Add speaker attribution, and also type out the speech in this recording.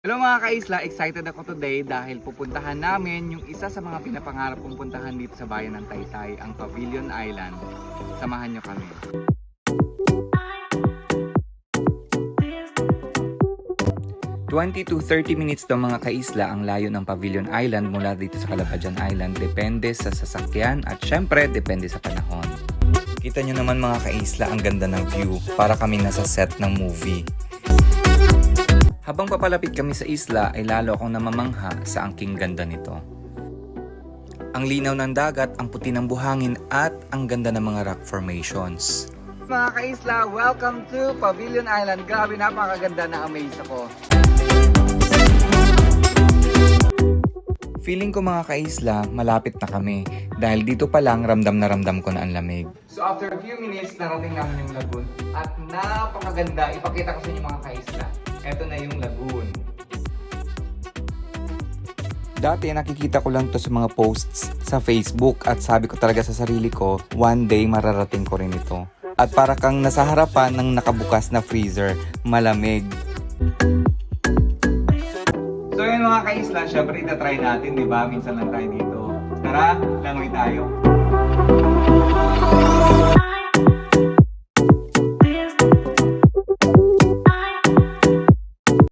Speaker 1: Hello mga kaisla, excited ako today dahil pupuntahan namin yung isa sa mga pinapangarap kong puntahan dito sa bayan ng Taytay, ang Pavilion Island. Samahan nyo kami. Twenty to 30 minutes daw mga kaisla ang layo ng Pavilion Island mula dito sa Calabajan Island. Depende sa sasakyan at syempre depende sa panahon. Kita nyo naman mga kaisla ang ganda ng view para kami nasa set ng movie. Habang papalapit kami sa isla ay lalo akong namamangha sa angking ganda nito. Ang linaw ng dagat, ang puti ng buhangin at ang ganda ng mga rock formations. Mga kaisla, welcome to Pavilion Island. Grabe, napakaganda na amaze ako. Feeling ko mga kaisla, malapit na kami dahil dito pa lang ramdam na ramdam ko na ang lamig. So after a few minutes, narating namin yung lagoon at napakaganda. Ipakita ko sa inyo mga kaisla. Ito na yung lagoon. Dati nakikita ko lang to sa mga posts sa Facebook at sabi ko talaga sa sarili ko, one day mararating ko rin ito. At para kang nasa harapan ng nakabukas na freezer, malamig. So yun mga kaisla, syempre itatry natin, di ba? Minsan lang tayo dito. Tara, langoy tayo.